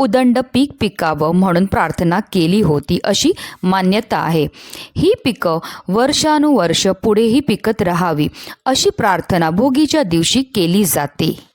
उदंड पीक पिकावं म्हणून प्रार्थना केली होती अशी मान्यता आहे. ही पिकं वर्षानुवर्ष पुढेही पिकत राहावी अशी प्रार्थना भोगीच्या दिवशी केली जाते.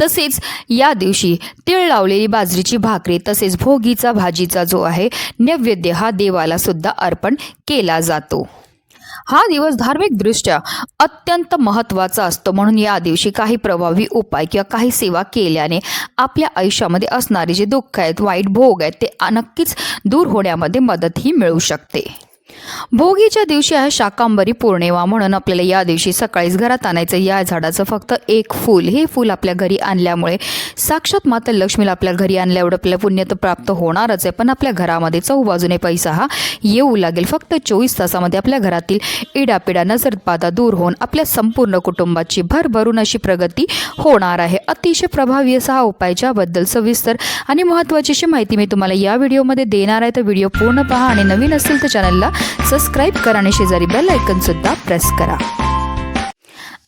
तसेच या दिवशी तीळ लावलेली बाजरीची भाकरी तसेच भोगीचा भाजीचा जो आहे नैवेद्य हा देवाला सुद्धा अर्पण केला जातो. हा दिवस धार्मिकदृष्ट्या अत्यंत महत्त्वाचा असतो. म्हणून या दिवशी काही प्रभावी उपाय किंवा काही सेवा केल्याने आपल्या आयुष्यामध्ये असणारे जे दुःख आहेत वाईट भोग आहेत ते नक्कीच दूर होण्यामध्ये मदतही मिळू शकते. भोगीच्या दिवशी आहे शाकांबरी पौर्णिमा म्हणून आपल्याला या दिवशी सकाळीच घरात आणायचं या झाडाचं फक्त एक फूल. हे फूल आपल्या घरी आणल्यामुळे साक्षात माता लक्ष्मीला आपल्या घरी आणल्यावर आपल्या पुण्य तर प्राप्त होणारच आहे. पण आपल्या घरामध्ये चौबाजूने पैसा हा येऊ लागेल. फक्त चोवीस तासामध्ये आपल्या घरातील इडापिडा नजरबाधा दूर होऊन आपल्या संपूर्ण कुटुंबाची भरभरून अशी प्रगती होणार आहे. अतिशय प्रभावी असा हा उपाय ज्याबद्दल सविस्तर आणि महत्त्वाची अशी माहिती मी तुम्हाला या व्हिडिओमध्ये देणार आहे. तर व्हिडिओ पूर्ण पहा आणि नवीन असेल तर चॅनलला सबस्क्राईब करा आणि शेजारी बेल ऐकन प्रेस करा.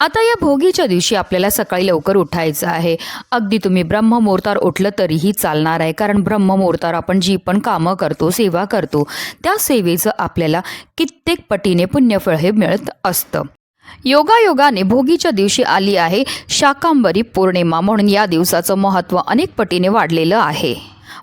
आता या भोगीच्या दिवशी आपल्याला सकाळी लवकर उठायचं आहे. अगदी तुम्ही ब्रह्ममुहूर्तावर उठलं तरीही चालणार आहे. कारण ब्रह्ममुहूर्तावर आपण जी पण कामं करतो सेवा करतो त्या सेवेचं आपल्याला कित्येक पटीने पुण्यफळ हे मिळत असतं. योगायोगाने भोगीच्या दिवशी आली आहे शाकांबरी पौर्णिमा म्हणून या दिवसाचं महत्त्व अनेक पटीने वाढलेलं आहे.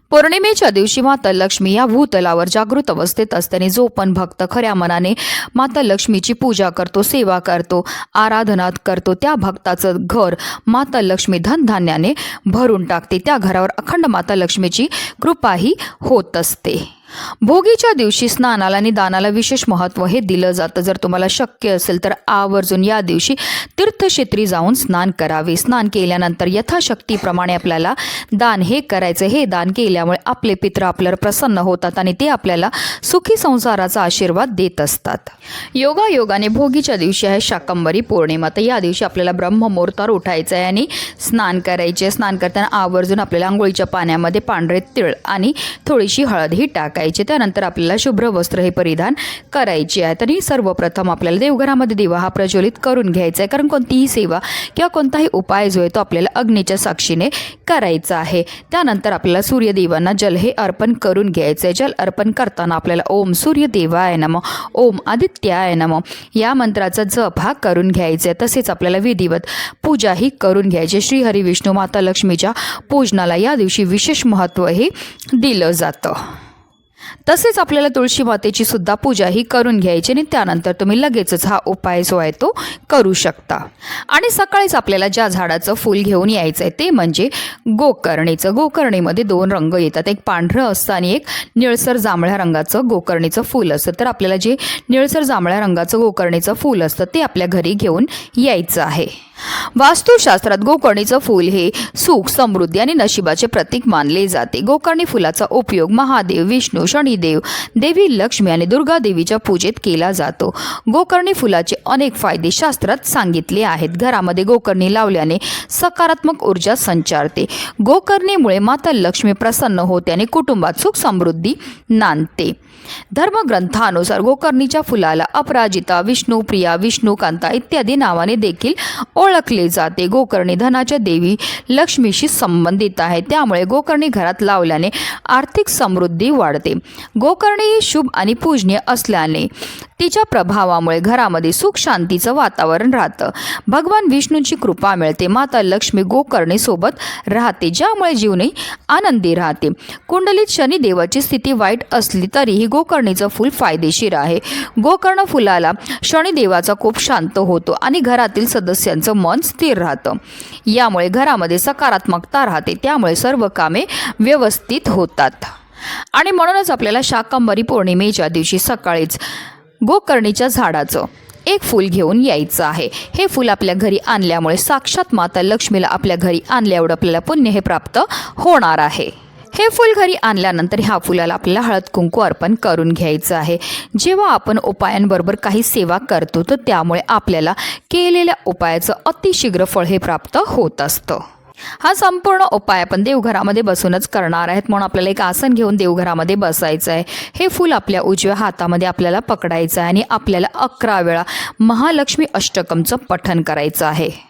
पौर्णिमेच्या दिवशी माता लक्ष्मी या भूतलावर जागृत अवस्थेत असताना जो पण भक्त खऱ्या मनाने माता लक्ष्मीची पूजा करतो सेवा करतो आराधना करतो त्या भक्ताचं घर माता लक्ष्मी धनधान्याने भरून टाकते. त्या घरावर अखंड माता लक्ष्मीची कृपाही होत असते. भोगीच्या दिवशी स्नानाला आणि दानाला विशेष महत्त्व हे दिलं जातं. जर तुम्हाला शक्य असेल तर आवर्जून या दिवशी तीर्थक्षेत्री जाऊन स्नान करावे. स्नान केल्यानंतर यथाशक्तीप्रमाणे आपल्याला दान हे करायचं. हे दान केल्यामुळे आपले पित्र आपल्यावर प्रसन्न होतात आणि ते आपल्याला सुखी संसाराचा आशीर्वाद देत असतात. योगायोगाने भोगीच्या दिवशी आहे शाकंबरी पौर्णिमा. तर या दिवशी आपल्याला ब्रह्ममुहूर्तावर उठायचं आहे आणि स्नान करायचे. स्नान करताना आवर्जून आपल्याला आंघोळीच्या पाण्यामध्ये पांढरे तिळ आणि थोडीशी हळद ही टाकायची. त्यानंतर आपल्याला शुभ्र वस्त्र हे परिधान करायचे आहे. तरी सर्वप्रथम आपल्याला देवघरामध्ये दिवा हा प्रज्वलित करून घ्यायचा आहे. कारण कोणतीही सेवा किंवा कोणताही उपाय जो आहे तो आपल्याला अग्नीच्या साक्षीने करायचा आहे. त्यानंतर आपल्याला सूर्यदेवांना जल हे अर्पण करून घ्यायचं आहे. जल अर्पण करताना आपल्याला ओम सूर्यदेवाय नम ओम आदित्याय नम या मंत्राचा जप हा करून घ्यायचा आहे. तसेच आपल्याला विधिवत पूजाही करून घ्यायची श्री हरी विष्णू माता लक्ष्मीच्या पूजनाला या दिवशी विशेष महत्त्व हे दिलं जातं. तसेच आपल्याला तुळशी मातेची सुद्धा पूजा ही करून घ्यायची आणि त्यानंतर तुम्ही लगेचच हा उपाय जो आहे तो करू शकता. आणि सकाळीच आपल्याला ज्या झाडाचं फूल घेऊन यायचं आहे ते म्हणजे गोकर्णीचं. गोकर्णीमध्ये दोन रंग येतात. एक पांढरं असतं आणि एक निळसर जांभळ्या रंगाचं गोकर्णीचं फूल असतं. तर आपल्याला जे निळसर जांभळ्या रंगाचं गोकर्णीचं फूल असतं ते आपल्या घरी घेऊन यायचं आहे. वास्तुशास्त्रात गोकर्णीचं फूल हे सुख समृद्धी आणि नशिबाचे प्रतीक मानले जाते. गोकर्णी फुलाचा उपयोग महादेव विष्णू शनिदेव देवी लक्ष्मी आणि दुर्गा देवीच्या पूजेत केला जातो. गोकर्णी फुलाचे अनेक फायदे शास्त्रात सांगितले आहेत. घरामध्ये गोकर्णी लावल्याने सकारात्मक ऊर्जा संचारते. गोकर्णीमुळे माता लक्ष्मी प्रसन्न होते आणि कुटुंबात सुख समृद्धी नांदते. धर्मग्रंथानुसार गोकर्णीच्या फुलाला अपराजिता विष्णुप्रिया विष्णुकांता इत्यादी नावाने देखील ओळखले जाते. गोकर्णी धनाच्या देवी लक्ष्मीशी संबंधित आहे. त्यामुळे गोकर्णी घरात लावल्याने आर्थिक समृद्धी वाढते. गोकर्णी ही शुभ आणि पूजनीय असल्याने तिच्या प्रभावामुळे घरामध्ये सुख शांतीचं वातावरण राहतं. भगवान विष्णूंची कृपा मिळते माता लक्ष्मी गोकर्णी सोबत राहते ज्यामुळे जीवनही आनंदी राहते. कुंडलीत शनिदेवाची स्थिती वाईट असली तरीही गोकर्णीचं फूल फायदेशीर आहे. गोकर्ण फुलाला शनिदेवाचा कोप शांत होतो आणि घरातील सदस्यांचं मन स्थिर राहतं. यामुळे घरामध्ये सकारात्मकता राहते त्यामुळे सर्व कामे व्यवस्थित होतात. आणि म्हणूनच आपल्याला शाकंभरी पौर्णिमेच्या दिवशी सकाळीच गोकर्णीच्या झाडाचं एक फूल घेऊन यायचं आहे. हे फूल आपल्या घरी आणल्यामुळे साक्षात माता लक्ष्मीला आपल्या घरी आणल्यावर आपल्याला पुण्य हे प्राप्त होणार आहे. हे फूल घरी आणल्यानंतर ह्या फुलाला आपल्याला हळद कुंकू अर्पण करून घ्यायचं आहे. जेव्हा आपण उपायांबरोबर काही सेवा करतो तर त्यामुळे आपल्याला केलेल्या उपायाचं अतिशीघ्र फळ हे प्राप्त होत असतं. हा संपूर्ण उपाय आपण देवघरामध्ये बसूनच करणार आहेत. म्हणून आपल्याला एक आसन घेऊन देवघरामध्ये बसायचं आहे. हे फूल आपल्या उजव्या हातामध्ये आपल्याला पकडायचं आहे आणि आपल्याला अकरा वेळा महालक्ष्मी अष्टकमचं पठण करायचं आहे.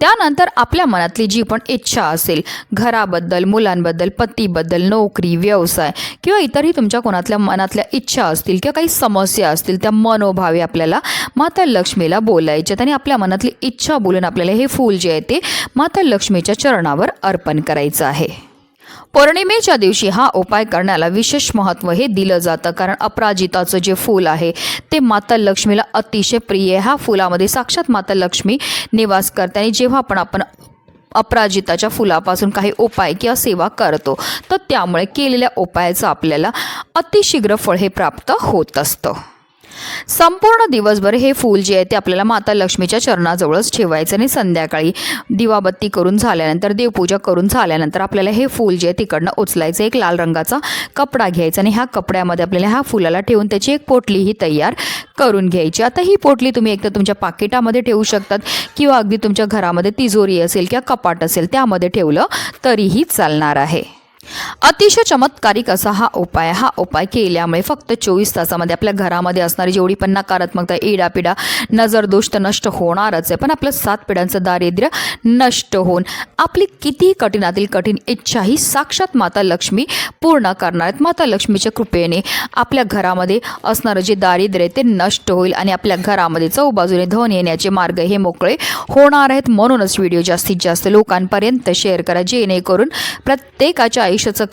त्यानंतर आपल्या मनातली जी पण इच्छा असेल घराबद्दल मुलांबद्दल पतीबद्दल नोकरी व्यवसाय किंवा इतरही तुमच्या कोणातल्या मनातल्या इच्छा असतील किंवा काही समस्या असतील त्या मनोभावे आपल्याला माता लक्ष्मीला बोलायच्यात आणि आपल्या मनातली इच्छा बोलून आपल्याला हे फूल जे आहे ते माता लक्ष्मीच्या चरणावर अर्पण करायचं आहे. पौर्णिमेच्या दिवशी हा उपाय करण्याला विशेष महत्त्व हे दिलं जातं कारण अपराजिताचं जे फूल आहे ते माता लक्ष्मीला अतिशय प्रिय आहे. ह्या फुलामध्ये साक्षात माता लक्ष्मी निवास करते आणि जेव्हा पण आपण अपराजिताच्या फुलापासून काही उपाय किंवा सेवा करतो तर त्यामुळे केलेल्या उपायाचं आपल्याला अतिशीघ्र फळ हे प्राप्त होत असतं. संपूर्ण दिवसभर हे फूल जे आहे ते आपल्याला माता लक्ष्मीच्या चरणाजवळच ठेवायचं आणि संध्याकाळी दिवाबत्ती करून झाल्यानंतर देवपूजा करून झाल्यानंतर आपल्याला हे फूल जे आहे तिकडनं उचलायचं एक लाल रंगाचा कपडा घ्यायचा आणि ह्या कपड्यामध्ये आपल्याला ह्या फुलाला ठेवून त्याची एक पोटलीही तयार करून घ्यायची. आता ही पोटली तुम्ही एकतर तुमच्या पाकिटामध्ये ठेवू शकतात किंवा अगदी तुमच्या घरामध्ये तिजोरी असेल किंवा कपाट असेल त्यामध्ये ठेवलं तरीही चालणार आहे. अतिशय चमत्कारिक असा हा उपाय हा उपाय केल्यामुळे फक्त चोवीस तासामध्ये आपल्या घरामध्ये असणारी जेवढी पण नकारात्मकता इडापिडा नजर दोष तर नष्ट होणारच आहे. पण आपलं सात पिढ्यांचं दारिद्र्य नष्ट होऊन आपली किती कठीणातील कठीण इच्छा ही साक्षात माता लक्ष्मी पूर्ण करणार आहेत. माता लक्ष्मीच्या कृपेने आपल्या घरामध्ये असणारं जे दारिद्र्य आहे ते नष्ट होईल आणि आपल्या घरामध्ये चौबाजूने धन येण्याचे मार्ग हे मोकळे होणार आहेत. म्हणूनच व्हिडिओ जास्तीत जास्त लोकांपर्यंत शेअर करा. जेणेकरून प्रत्येकाच्या आयुष्याचं